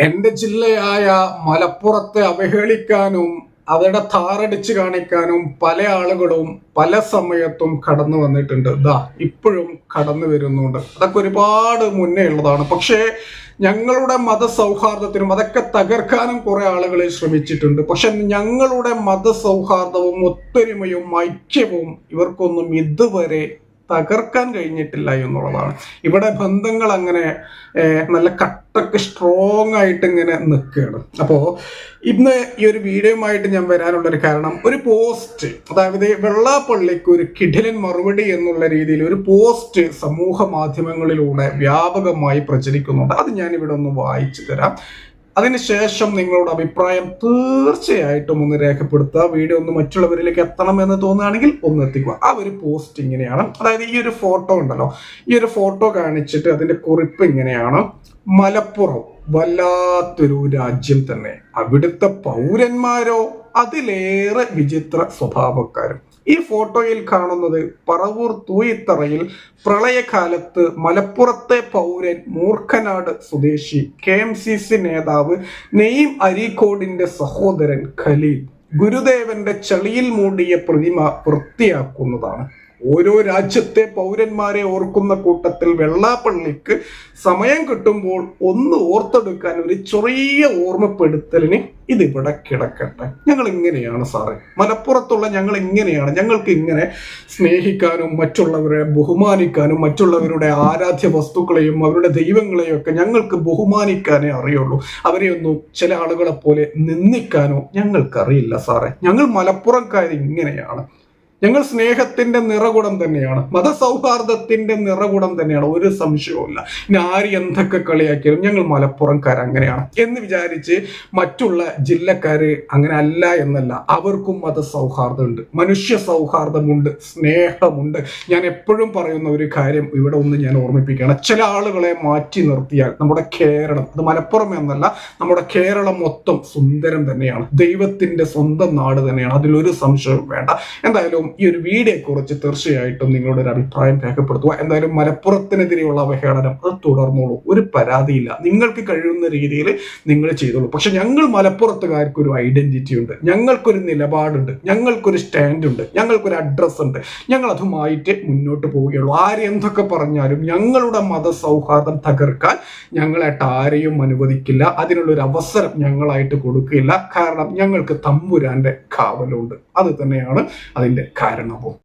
എന്റെ ജില്ലയായ മലപ്പുറത്തെ അവഹേളിക്കാനും അവരുടെ താറടിച്ച് കാണിക്കാനും പല ആളുകളും പല സമയത്തും കടന്നു വന്നിട്ടുണ്ട്. ദാ ഇപ്പോഴും കടന്നു വരുന്നുണ്ട്. അതൊക്കെ ഒരുപാട് മുന്നേ ഉള്ളതാണ്. പക്ഷേ ഞങ്ങളുടെ മതസൗഹാർദ്ദത്തിനും അതൊക്കെ തകർക്കാനും കുറെ ആളുകൾ ശ്രമിച്ചിട്ടുണ്ട്. പക്ഷെ ഞങ്ങളുടെ മതസൗഹാർദ്ദവും ഒത്തൊരുമയും ഐക്യവും ഇവർക്കൊന്നും ഇതുവരെ തകർക്കാൻ കഴിഞ്ഞിട്ടില്ല എന്നുള്ളതാണ്. ഇവിടെ ബന്ധങ്ങൾ അങ്ങനെ നല്ല കട്ടക്ക് സ്ട്രോങ് ആയിട്ട് ഇങ്ങനെ നിൽക്കുകയാണ്. അപ്പോൾ ഇന്ന് ഈ ഒരു വീഡിയോയുമായിട്ട് ഞാൻ വരാനുള്ളൊരു കാരണം ഒരു പോസ്റ്റ് അതായത് വെള്ളാപ്പള്ളിക്ക് ഒരു കിടിലൻ മറുപടി എന്നുള്ള രീതിയിൽ ഒരു പോസ്റ്റ് സമൂഹ മാധ്യമങ്ങളിലൂടെ വ്യാപകമായി പ്രചരിക്കുന്നുണ്ട്. അത് ഞാൻ ഇവിടെ ഒന്ന് വായിച്ചു തരാം. അതിനുശേഷം നിങ്ങളുടെ അഭിപ്രായം തീർച്ചയായിട്ടും ഒന്ന് രേഖപ്പെടുത്തുക. വീഡിയോ ഒന്ന് മറ്റുള്ളവരിലേക്ക് എത്തണം എന്ന് തോന്നുകയാണെങ്കിൽ ഒന്ന് എത്തിക്കുക. ആ ഒരു പോസ്റ്റ് ഇങ്ങനെയാണ്. അതായത് ഈ ഒരു ഫോട്ടോ ഉണ്ടല്ലോ. ഈ ഒരു ഫോട്ടോ കാണിച്ചിട്ട് അതിന്റെ കുറിപ്പ് ഇങ്ങനെയാണ്. മലപ്പുറം വല്ലാത്തൊരു രാജ്യം തന്നെ. അവിടുത്തെ പൗരന്മാരോ അതിലേറെ വിചിത്ര സ്വഭാവക്കാരും ഈ ഫോട്ടോയിൽ കാണുന്നത് പറവൂർ തൂയിത്തറയിൽ പ്രളയകാലത്ത് മലപ്പുറത്തെ പൗരൻ മൂർഖനാട് സ്വദേശി കെ എം സി സി നേതാവ് നെയ്യം അരീക്കോടിന്റെ സഹോദരൻ ഖലീൽ. ഗുരുദേവന്റെ ചെളിയിൽ മൂടിയ പ്രതിമ വൃത്തിയാക്കുന്നതാണ്. ഓരോ രാജ്യത്തെ പൗരന്മാരെ ഓർക്കുന്ന കൂട്ടത്തിൽ വെള്ളാപ്പള്ളിക്ക് സമയം കിട്ടുമ്പോൾ ഒന്ന് ഓർത്തെടുക്കാൻ ഒരു ചെറിയ ഓർമ്മപ്പെടുത്തലിന് ഇതിവിടെ കിടക്കട്ടെ. ഞങ്ങൾ ഇങ്ങനെയാണ് സാറേ. മലപ്പുറത്തുള്ള ഞങ്ങൾ ഇങ്ങനെയാണ് ഞങ്ങൾക്ക് ഇങ്ങനെ സ്നേഹിക്കാനും മറ്റുള്ളവരെ ബഹുമാനിക്കാനും മറ്റുള്ളവരുടെ ആരാധ്യ വസ്തുക്കളെയും അവരുടെ ദൈവങ്ങളെയും ഒക്കെ ഞങ്ങൾക്ക് ബഹുമാനിക്കാനേ അറിയുള്ളൂ. അവരെയൊന്നും ചില ആളുകളെ പോലെ നിന്ദിക്കാനോ ഞങ്ങൾക്കറിയില്ല സാറേ. ഞങ്ങൾ മലപ്പുറംകാർ ഇങ്ങനെയാണ്. ഞങ്ങൾ സ്നേഹത്തിന്റെ നിറകുടം തന്നെയാണ് മതസൗഹാർദ്ദത്തിന്റെ നിറകുടം തന്നെയാണ് ഒരു സംശയവുമില്ല. ഇനി ആര് എന്തൊക്കെ കളിയാക്കിയാലും ഞങ്ങൾ മലപ്പുറംകാർ അങ്ങനെയാണ് എന്ന് വിചാരിച്ച് മറ്റുള്ള ജില്ലക്കാര് അങ്ങനെ അല്ല എന്നല്ല അവർക്കും മതസൗഹാർദ്ദമുണ്ട് മനുഷ്യ സൗഹാർദ്ദമുണ്ട് സ്നേഹമുണ്ട്. ഞാൻ എപ്പോഴും പറയുന്ന ഒരു കാര്യം ഇവിടെ ഒന്ന് ഞാൻ ഓർമ്മിപ്പിക്കുകയാണ്. ചില ആളുകളെ മാറ്റി നിർത്തിയാൽ നമ്മുടെ കേരളം അത് മലപ്പുറം എന്നല്ല നമ്മുടെ കേരളം മൊത്തം സുന്ദരം തന്നെയാണ് ദൈവത്തിന്റെ സ്വന്തം നാട് തന്നെയാണ് അതിലൊരു സംശയവും വേണ്ട. എന്തായാലും ഈ ഒരു കുറിച്ച് തീർച്ചയായിട്ടും നിങ്ങളുടെ ഒരു അഭിപ്രായം രേഖപ്പെടുത്തുക. എന്തായാലും മലപ്പുറത്തിനെതിരെയുള്ള അവഹേളനം അത് തുടർന്നോളൂ. ഒരു പരാതിയില്ല. നിങ്ങൾക്ക് കഴിയുന്ന രീതിയിൽ നിങ്ങൾ ചെയ്തോളൂ. പക്ഷെ ഞങ്ങൾ മലപ്പുറത്തുകാർക്ക് ഒരു ഐഡന്റിറ്റി ഉണ്ട്. ഞങ്ങൾക്കൊരു നിലപാടുണ്ട്. ഞങ്ങൾക്കൊരു സ്റ്റാൻഡ് ഉണ്ട്. ഞങ്ങൾക്കൊരു അഡ്രസ് ഉണ്ട്. ഞങ്ങൾ അതുമായിട്ട് മുന്നോട്ട് പോവുകയുള്ളൂ. ആരെന്തൊക്കെ പറഞ്ഞാലും ഞങ്ങളുടെ മതസൗഹാർദ്ദം തകർക്കാൻ ഞങ്ങളായിട്ട് ആരെയും അനുവദിക്കില്ല. അതിനുള്ള ഒരു അവസരം ഞങ്ങളായിട്ട് കൊടുക്കില്ല. കാരണം ഞങ്ങൾക്ക് തമ്പുരാന്റെ കാവലുണ്ട്. അത് തന്നെയാണ് അതിന്റെ കാരണവും